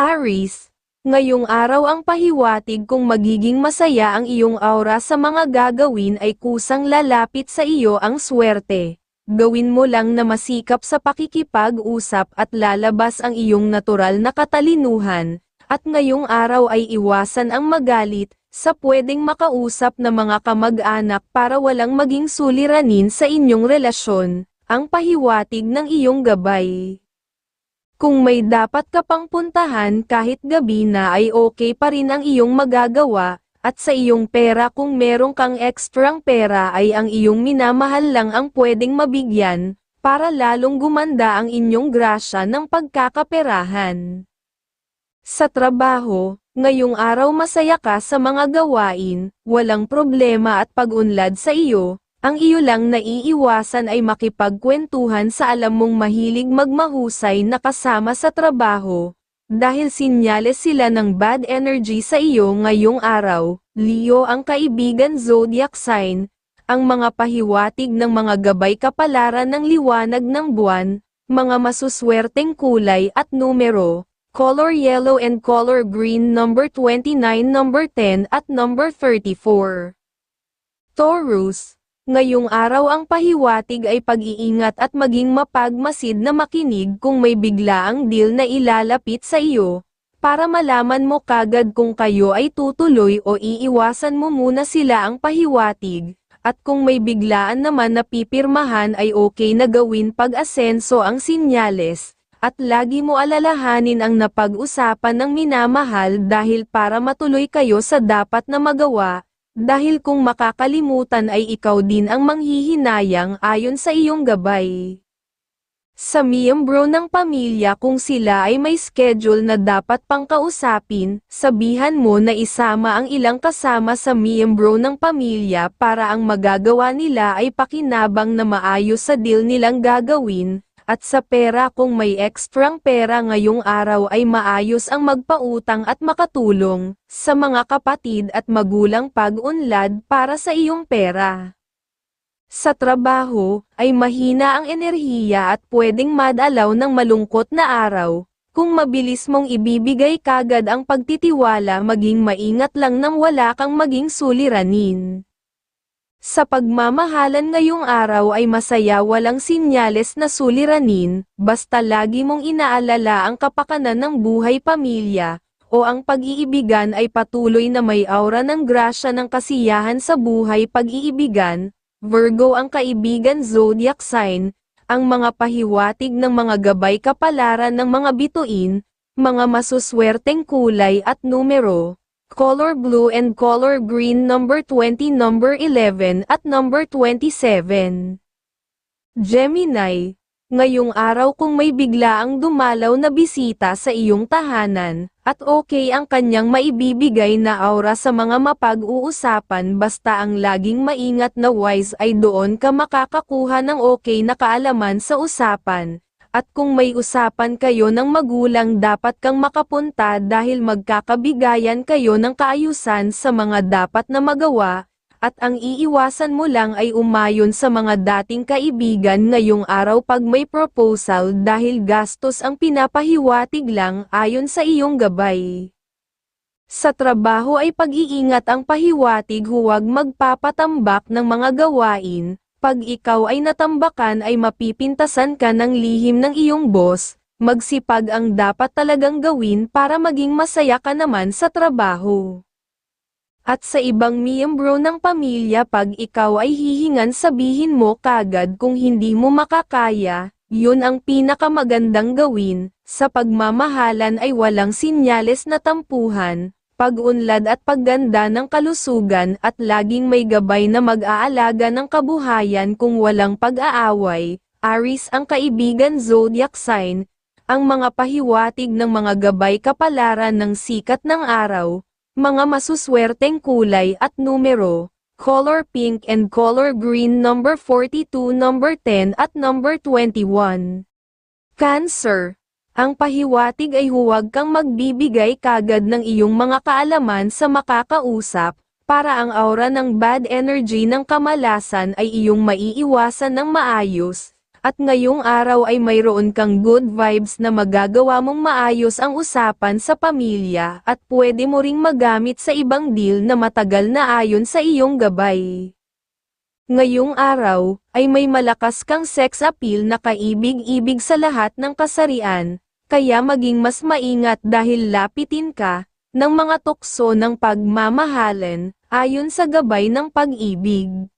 Aris, ngayong araw ang pahiwatig kung magiging masaya ang iyong aura sa mga gagawin ay kusang lalapit sa iyo ang swerte. Gawin mo lang na masikap sa pakikipag-usap at lalabas ang iyong natural na katalinuhan, at ngayong araw ay iwasan ang magalit, sa pwedeng makausap na mga kamag-anak para walang maging suliranin sa inyong relasyon, ang pahiwatig ng iyong gabay. Kung may dapat ka pang puntahan kahit gabi na ay okay pa rin ang iyong magagawa, at sa iyong pera kung merong kang ekstrang pera ay ang iyong minamahal lang ang pwedeng mabigyan, para lalong gumanda ang inyong grasya ng pagkakaperahan. Sa trabaho, ngayong araw masaya ka sa mga gawain, walang problema at pag-unlad sa iyo, ang iyo lang naiiwasan ay makipagkwentuhan sa alam mong mahilig magmahusay na kasama sa trabaho, dahil sinyales sila ng bad energy sa iyo ngayong araw, Leo ang kaibigan zodiac sign, ang mga pahiwatig ng mga gabay kapalaran ng liwanag ng buwan, mga masuswerteng kulay at numero, color yellow and color green number 29 number 10 at number 34. Taurus, ngayong araw ang pahiwatig ay pag-iingat at maging mapagmasid na makinig kung may biglaang deal na ilalapit sa iyo, para malaman mo kagad kung kayo ay tutuloy o iiwasan mo muna sila ang pahiwatig, at kung may biglaan naman na pipirmahan ay okay na gawin pag-asenso ang sinyales, at lagi mo alalahanin ang napag-usapan ng minamahal dahil para matuloy kayo sa dapat na magawa, dahil kung makakalimutan ay ikaw din ang manghihinayang ayon sa iyong gabay. Sa miyembro ng pamilya kung sila ay may schedule na dapat pang kausapin, sabihan mo na isama ang ilang kasama sa miyembro ng pamilya para ang magagawa nila ay pakinabang na maayos sa deal nilang gagawin, at sa pera kung may ekstrang pera ngayong araw ay maayos ang magpautang at makatulong, sa mga kapatid at magulang pag-unlad para sa iyong pera. Sa trabaho, ay mahina ang enerhiya at pwedeng madalaw ng malungkot na araw, kung mabilis mong ibibigay kagad ang pagtitiwala maging maingat lang nang wala kang maging suliranin. Sa pagmamahalan ngayong araw ay masaya walang sinyales na suliranin, basta lagi mong inaalala ang kapakanan ng buhay pamilya, o ang pag-iibigan ay patuloy na may aura ng grasya ng kasiyahan sa buhay pag-iibigan, Virgo ang kaibigan zodiac sign, ang mga pahiwatig ng mga gabay kapalaran ng mga bituin, mga masuswerteng kulay at numero, color blue and color green number 20 number 11 at number 27. Gemini, ngayong araw kung may biglaang dumalaw na bisita sa iyong tahanan, at okay ang kanyang maibibigay na aura sa mga mapag-uusapan basta ang laging maingat na wise ay doon ka makakakuha ng okay na kaalaman sa usapan, at kung may usapan kayo ng magulang dapat kang makapunta dahil magkakabigayan kayo ng kaayusan sa mga dapat na magawa, at ang iiwasan mo lang ay umayon sa mga dating kaibigan ngayong araw pag may proposal dahil gastos ang pinapahiwatig lang ayon sa iyong gabay. Sa trabaho ay pag-iingat ang pahiwatig huwag magpapatambak ng mga gawain, pag ikaw ay natambakan ay mapipintasan ka ng lihim ng iyong boss, magsipag ang dapat talagang gawin para maging masaya ka naman sa trabaho. At sa ibang miyembro ng pamilya pag ikaw ay hihingan sabihin mo kagad kung hindi mo makakaya, yun ang pinakamagandang gawin, sa pagmamahalan ay walang sinyales na tampuhan, pag-unlad at pagganda ng kalusugan at laging may gabay na mag-aalaga ng kabuhayan kung walang pag-aaway, Aris ang kaibigan zodiac sign, ang mga pahiwatig ng mga gabay kapalaran ng sikat ng araw, mga masuswerteng kulay at numero, color pink and color green number 42 number 10 at number 21. Cancer. Ang pahiwatig ay huwag kang magbibigay kagad ng iyong mga kaalaman sa makakausap, para ang aura ng bad energy ng kamalasan ay iyong maiiwasan ng maayos, at ngayong araw ay mayroon kang good vibes na magagawa mong maayos ang usapan sa pamilya at pwede mo ring magamit sa ibang deal na matagal na ayon sa iyong gabay. Ngayong araw, ay may malakas kang sex appeal na kaibig-ibig sa lahat ng kasarian, kaya maging mas maingat dahil lapitin ka, ng mga tukso ng pagmamahalan, ayon sa gabay ng pag-ibig.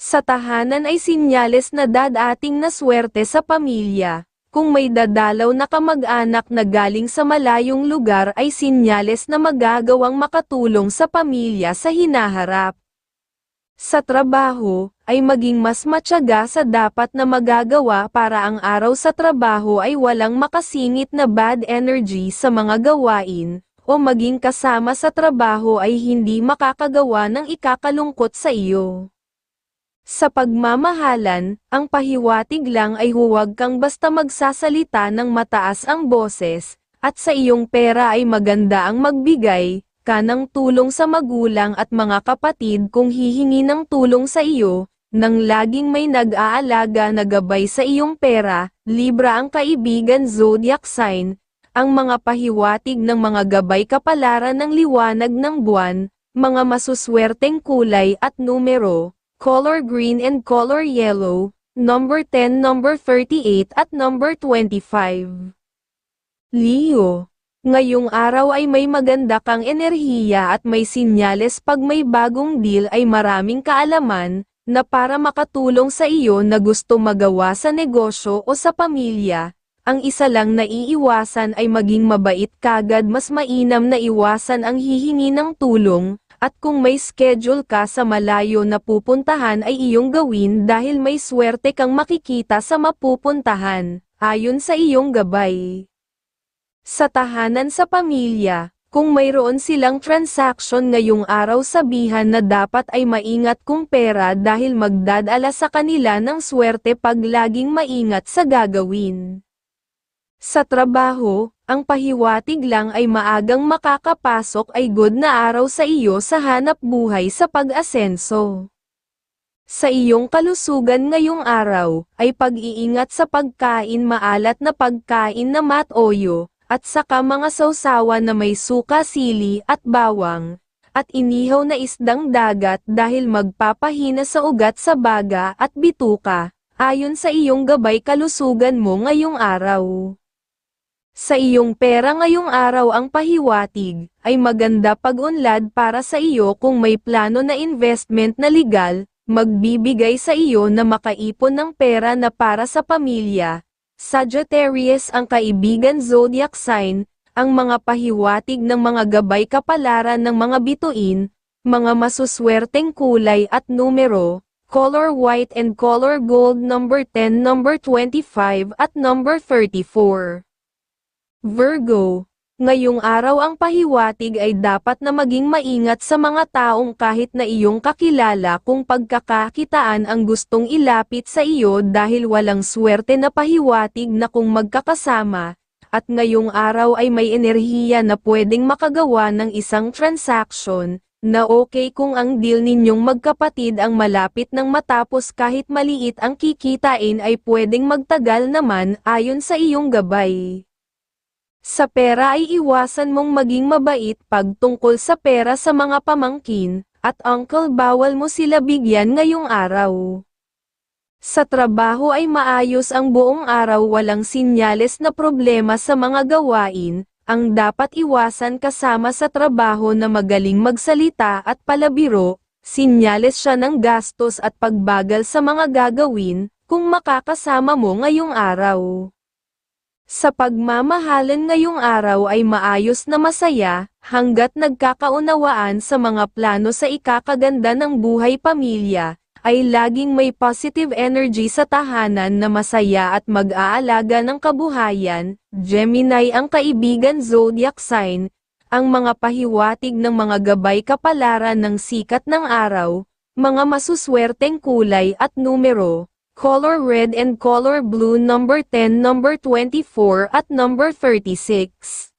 Sa tahanan ay sinyales na dadating na swerte sa pamilya. Kung may dadalaw na kamag-anak na galing sa malayong lugar ay sinyales na magagawang makatulong sa pamilya sa hinaharap. Sa trabaho, ay maging mas matyaga sa dapat na magagawa para ang araw sa trabaho ay walang makasingit na bad energy sa mga gawain, o maging kasama sa trabaho ay hindi makakagawa ng ikakalungkot sa iyo. Sa pagmamahalan, ang pahiwatig lang ay huwag kang basta magsasalita ng mataas ang boses, at sa iyong pera ay maganda ang magbigay, ka ng tulong sa magulang at mga kapatid kung hihingi ng tulong sa iyo, nang laging may nag-aalaga na gabay sa iyong pera, Libra ang kaibigan zodiac sign, ang mga pahiwatig ng mga gabay kapalaran ng liwanag ng buwan, mga masuswerteng kulay at numero, color green and color yellow, number 10, number 38 at number 25. Leo Ngayong araw ay may maganda kang enerhiya at may sinyales pag may bagong deal ay maraming kaalaman, na para makatulong sa iyo na gusto magawa sa negosyo o sa pamilya. Ang isa lang na iiwasan ay maging mabait kagad mas mainam na iwasan ang hihingi ng tulong, at kung may schedule ka sa malayo na pupuntahan ay iyong gawin dahil may swerte kang makikita sa mapupuntahan, ayon sa iyong gabay. Sa tahanan sa pamilya, kung mayroon silang transaction ngayong araw sabihan na dapat ay maingat kung pera dahil magdadala sa kanila ng swerte pag laging maingat sa gagawin. Sa trabaho, ang pahiwatig lang ay maagang makakapasok ay good na araw sa iyo sa hanap buhay sa pag-asenso. Sa iyong kalusugan ngayong araw, ay pag-iingat sa pagkain maalat na pagkain na matoyo, at saka mga sausawan na may suka sili at bawang, at inihaw na isdang dagat dahil magpapahina sa ugat sa baga at bituka, ayon sa iyong gabay kalusugan mo ngayong araw. Sa iyong pera ngayong araw ang pahiwatig, ay maganda pag-unlad para sa iyo kung may plano na investment na legal, magbibigay sa iyo na makaipon ng pera na para sa pamilya, Sagittarius ang kaibigan zodiac sign, ang mga pahiwatig ng mga gabay kapalaran ng mga bituin, mga masuswerteng kulay at numero, color white and color gold number 10, number 25 at number 34. Virgo, ngayong araw ang pahiwatig ay dapat na maging maingat sa mga taong kahit na iyong kakilala kung pagkakakitaan ang gustong ilapit sa iyo dahil walang swerte na pahiwatig na kung magkakasama, at ngayong araw ay may enerhiya na pwedeng makagawa ng isang transaction, na okay kung ang deal ninyong magkapatid ang malapit ng matapos kahit maliit ang kikitain ay pwedeng magtagal naman ayon sa iyong gabay. Sa pera ay iwasan mong maging mabait pag tungkol sa pera sa mga pamangkin, at uncle bawal mo sila bigyan ngayong araw. Sa trabaho ay maayos ang buong araw walang sinyales na problema sa mga gawain, ang dapat iwasan kasama sa trabaho na magaling magsalita at palabiro, sinyales siya ng gastos at pagbagal sa mga gagawin, kung makakasama mo ngayong araw. Sa pagmamahalan ngayong araw ay maayos na masaya, hanggat nagkakaunawaan sa mga plano sa ikakaganda ng buhay pamilya, ay laging may positive energy sa tahanan na masaya at mag-aalaga ng kabuhayan, Gemini ang kaibigan zodiac sign, ang mga pahiwatig ng mga gabay kapalaran ng sikat ng araw, mga masuswerteng kulay at numero, color red and color blue number 10, number 24 at number 36.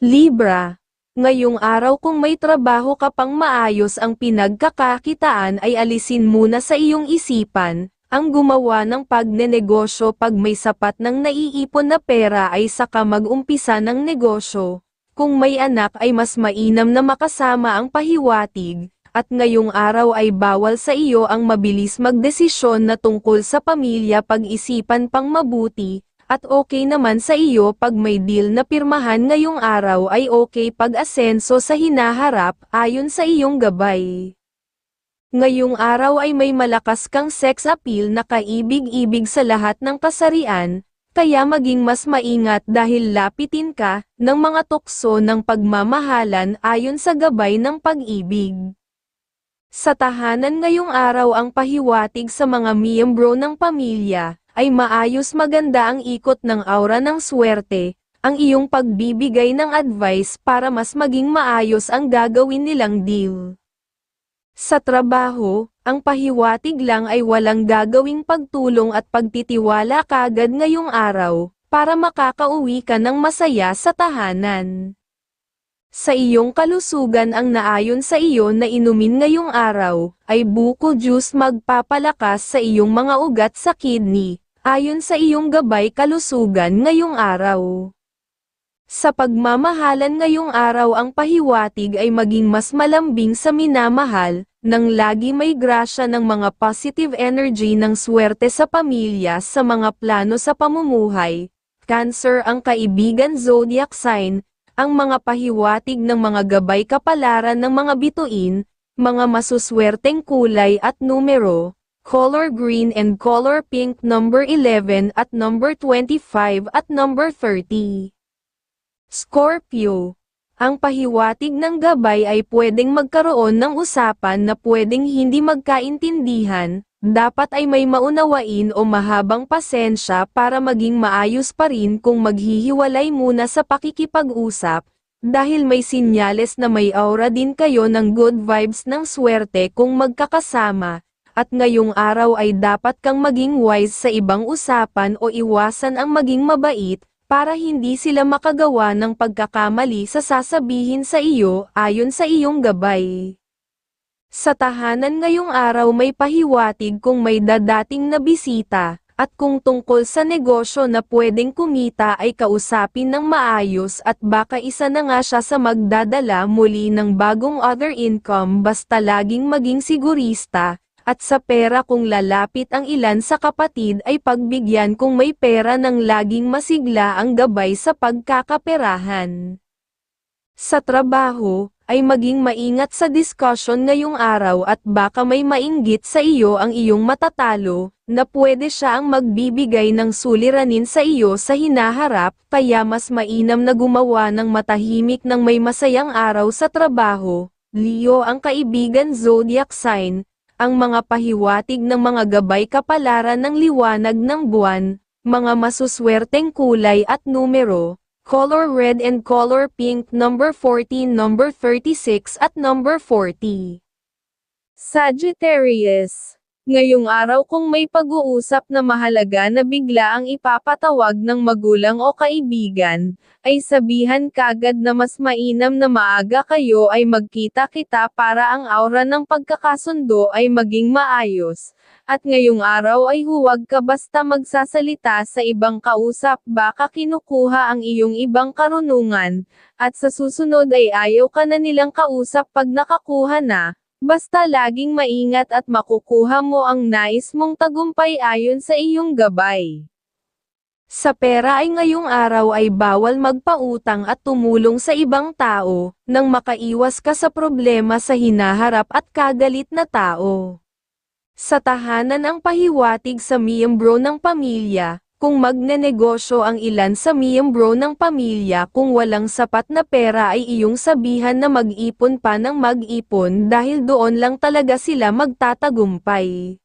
Libra. Ngayong araw kung may trabaho ka pang maayos ang pinagkakakitaan ay alisin muna sa iyong isipan, ang gumawa ng pagnenegosyo pag may sapat ng naiipon na pera ay saka mag-umpisa ng negosyo. Kung may anak ay mas mainam na makasama ang pahiwatig, at ngayong araw ay bawal sa iyo ang mabilis magdesisyon na tungkol sa pamilya pag-isipan pang mabuti, at okay naman sa iyo pag may deal na pirmahan ngayong araw ay okay pag-asenso sa hinaharap ayon sa iyong gabay. Ngayong araw ay may malakas kang sex appeal na kaibig-ibig sa lahat ng kasarian, kaya maging mas maingat dahil lapitin ka ng mga tukso ng pagmamahalan ayon sa gabay ng pag-ibig. Sa tahanan ngayong araw ang pahiwatig sa mga miyembro ng pamilya, ay maayos maganda ang ikot ng aura ng swerte, ang iyong pagbibigay ng advice para mas maging maayos ang gagawin nilang deal. Sa trabaho, ang pahiwatig lang ay walang gagawing pagtulong at pagtitiwala kagad ngayong araw, para makakauwi ka ng masaya sa tahanan. Sa iyong kalusugan ang naayon sa iyo na inumin ngayong araw, ay buko juice magpapalakas sa iyong mga ugat sa kidney, ayon sa iyong gabay kalusugan ngayong araw. Sa pagmamahalan ngayong araw ang pahiwatig ay maging mas malambing sa minamahal, nang lagi may grasya ng mga positive energy ng swerte sa pamilya sa mga plano sa pamumuhay. Cancer ang kaibigan zodiac sign, ang mga pahiwatig ng mga gabay kapalaran ng mga bituin, mga masuswerteng kulay at numero, color green and color pink number 11 at number 25 at number 30. Scorpio. Ang pahiwatig ng gabay ay pwedeng magkaroon ng usapan na pwedeng hindi magkaintindihan, dapat ay may maunawain o mahabang pasensya para maging maayos pa rin kung maghihiwalay muna sa pakikipag-usap, dahil may sinyales na may aura din kayo ng good vibes ng swerte kung magkakasama, at ngayong araw ay dapat kang maging wise sa ibang usapan o iwasan ang maging mabait, para hindi sila makagawa ng pagkakamali sa sasabihin sa iyo ayon sa iyong gabay. Sa tahanan ngayong araw may pahiwatig kung may dadating na bisita, at kung tungkol sa negosyo na pwedeng kumita ay kausapin ng maayos at baka isa na nga siya sa magdadala muli ng bagong other income basta laging maging sigurista, at sa pera kung lalapit ang ilan sa kapatid ay pagbigyan kung may pera ng laging masigla ang gabay sa pagkakaperahan. Sa trabaho, ay maging maingat sa discussion ngayong araw at baka may mainggit sa iyo ang iyong matatalo, na pwede siya ang magbibigay ng suliranin sa iyo sa hinaharap, kaya mas mainam na gumawa ng matahimik ng may masayang araw sa trabaho. Leo ang kaibigan zodiac sign, ang mga pahiwatig ng mga gabay kapalaran ng liwanag ng buwan, mga masuswerteng kulay at numero, color red and color pink number 14 number 36 at number 40. Sagittarius Ngayong araw kung may pag-uusap na mahalaga na bigla ang ipapatawag ng magulang o kaibigan, ay sabihan kagad na mas mainam na maaga kayo ay magkita-kita para ang aura ng pagkakasundo ay maging maayos. At ngayong araw ay huwag ka basta magsasalita sa ibang kausap baka kinukuha ang iyong ibang karunungan, at sa susunod ay ayaw ka na nilang kausap pag nakakuha na, Basta laging maingat at makukuha mo ang nais mong tagumpay ayon sa iyong gabay. Sa pera ay ngayong araw ay bawal magpautang at tumulong sa ibang tao, nang makaiwas ka sa problema sa hinaharap at kagalit na tao. Sa tahanan ang pahiwatig sa miyembro ng pamilya, kung magnenegosyo ang ilan sa miyembro ng pamilya kung walang sapat na pera ay iyong sabihan na mag-ipon pa ng mag-ipon dahil doon lang talaga sila magtatagumpay.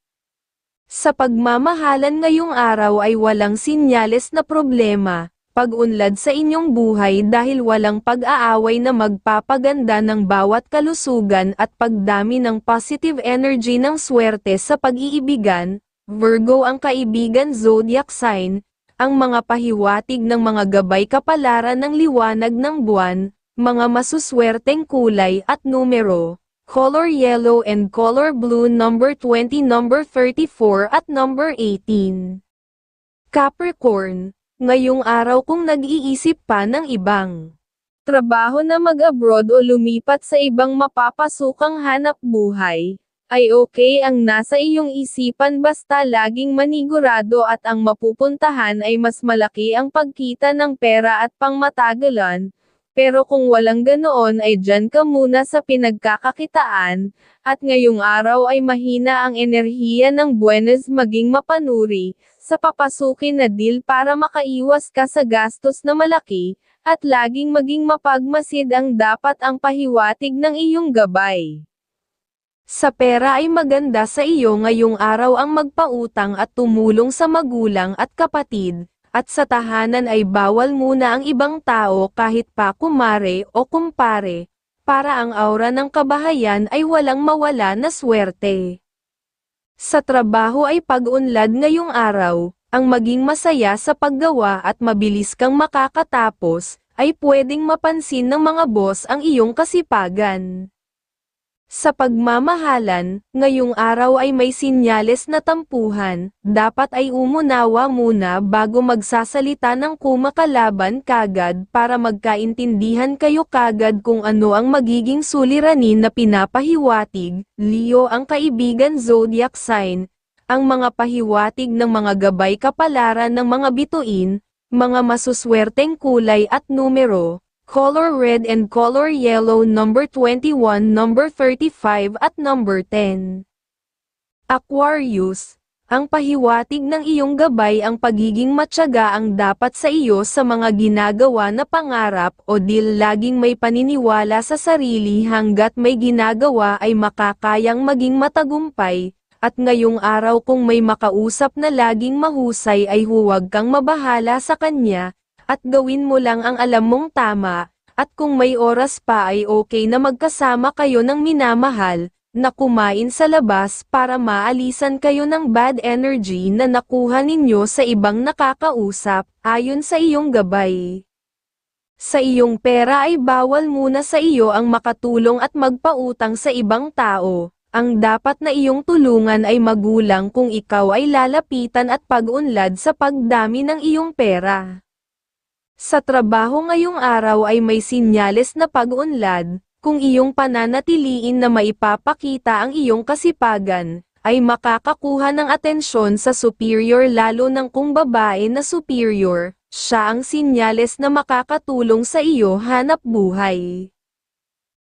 Sa pagmamahalan ngayong araw ay walang sinyales na problema, pag-unlad sa inyong buhay dahil walang pag-aaway na magpapaganda ng bawat kalusugan at pagdami ng positive energy ng swerte sa pag-iibigan, Virgo ang kaibigan zodiac sign, ang mga pahiwatig ng mga gabay kapalaran ng liwanag ng buwan, mga masuswerteng kulay at numero, color yellow and color blue number 20 number 34 at number 18. Capricorn, ngayong araw kung nag-iisip pa ng ibang trabaho na mag-abroad o lumipat sa ibang mapapasukang hanap buhay, ay okay ang nasa iyong isipan basta laging manigurado at ang mapupuntahan ay mas malaki ang pagkita ng pera at pangmatagalan, pero kung walang ganoon ay dyan ka muna sa pinagkakakitaan, at ngayong araw ay mahina ang enerhiya ng buenas maging mapanuri, sa papasukin na deal para makaiwas ka sa gastos na malaki, at laging maging mapagmasid ang dapat ang pahiwatig ng iyong gabay. Sa pera ay maganda sa iyo ngayong araw ang magpautang at tumulong sa magulang at kapatid, at sa tahanan ay bawal muna ang ibang tao kahit pa kumare o kumpare, para ang aura ng kabahayan ay walang mawala na swerte. Sa trabaho ay pag-unlad ngayong araw, ang maging masaya sa paggawa at mabilis kang makakatapos, ay pwedeng mapansin ng mga boss ang iyong kasipagan. Sa pagmamahalan, ngayong araw ay may sinyales na tampuhan, dapat ay umunawa muna bago magsasalita ng kumakalaban kagad para magkaintindihan kayo kagad kung ano ang magiging suliranin na pinapahiwatig, Leo ang kaibigan zodiac sign, ang mga pahiwatig ng mga gabay kapalaran ng mga bituin, mga masuswerteng kulay at numero, color red and color yellow number 21 number 35 at number 10. Aquarius, ang pahiwatig ng iyong gabay ang pagiging matyaga ang dapat sa iyo sa mga ginagawa na pangarap o dil laging may paniniwala sa sarili hanggat may ginagawa ay makakayang maging matagumpay, at ngayong araw kung may makausap na laging mahusay ay huwag kang mabahala sa kanya, at gawin mo lang ang alam mong tama, at kung may oras pa ay okay na magkasama kayo ng minamahal, na kumain sa labas para maalisan kayo ng bad energy na nakuha ninyo sa ibang nakakausap, ayon sa iyong gabay. Sa iyong pera ay bawal muna sa iyo ang makatulong at magpautang sa ibang tao. Ang dapat na iyong tulungan ay magulang kung ikaw ay lalapitan at pag-unlad sa pagdami ng iyong pera. Sa trabaho ngayong araw ay may sinyales na pag-unlad, kung iyong pananatiliin na maipapakita ang iyong kasipagan, ay makakakuha ng atensyon sa superior lalo ng kung babae na superior, siya ang sinyales na makakatulong sa iyo hanap buhay.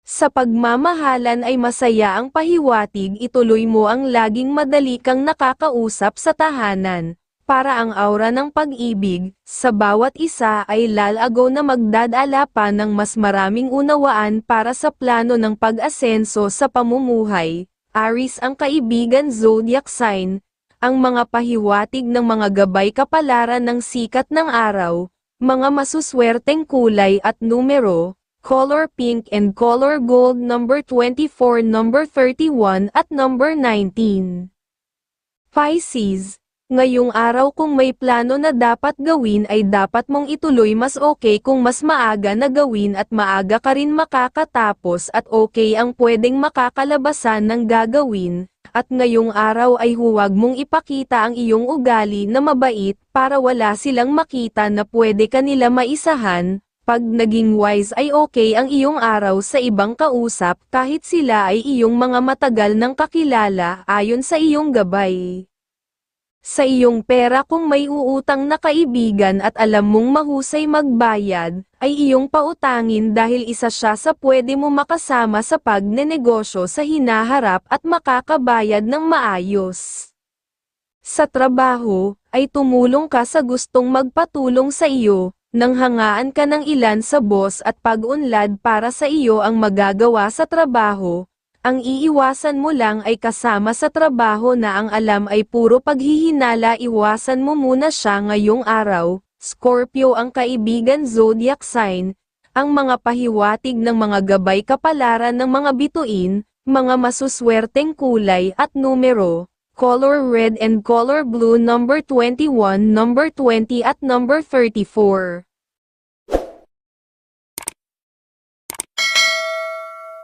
Sa pagmamahalan ay masaya ang pahiwatig. Ituloy mo ang laging madali kang nakakausap sa tahanan, para ang aura ng pag-ibig, sa bawat isa ay lalago na magdadala pa ng mas maraming unawaan para sa plano ng pag-asenso sa pamumuhay. Aris ang kaibigan zodiac sign, ang mga pahiwatig ng mga gabay kapalaran ng sikat ng araw, mga masuswerteng kulay at numero, color pink and color gold number 24 number 31 at number 19. Pisces Ngayong araw kung may plano na dapat gawin ay dapat mong ituloy mas okay kung mas maaga na gawin at maaga ka rin makakatapos at okay ang pwedeng makakalabasan ng gagawin, at ngayong araw ay huwag mong ipakita ang iyong ugali na mabait para wala silang makita na pwede kanila maisahan, pag naging wise ay okay ang iyong araw sa ibang kausap kahit sila ay iyong mga matagal ng kakilala ayon sa iyong gabay sa iyong pera kung may uutang na kaibigan at alam mong mahusay magbayad, ay iyong pautangin dahil isa siya sa pwede mo makasama sa pagnenegosyo sa hinaharap at makakabayad ng maayos. Sa trabaho, ay tumulong ka sa gustong magpatulong sa iyo, nang hangaan ka ng ilan sa boss at pag-unlad para sa iyo ang magagawa sa trabaho, ang iiwasan mo lang ay kasama sa trabaho na ang alam ay puro paghihinala. Iwasan mo muna siya ngayong araw, Scorpio ang kaibigan zodiac sign, ang mga pahiwatig ng mga gabay kapalaran ng mga bituin, mga masuswerteng kulay at numero, color red and color blue number 21 number 20 at number 34.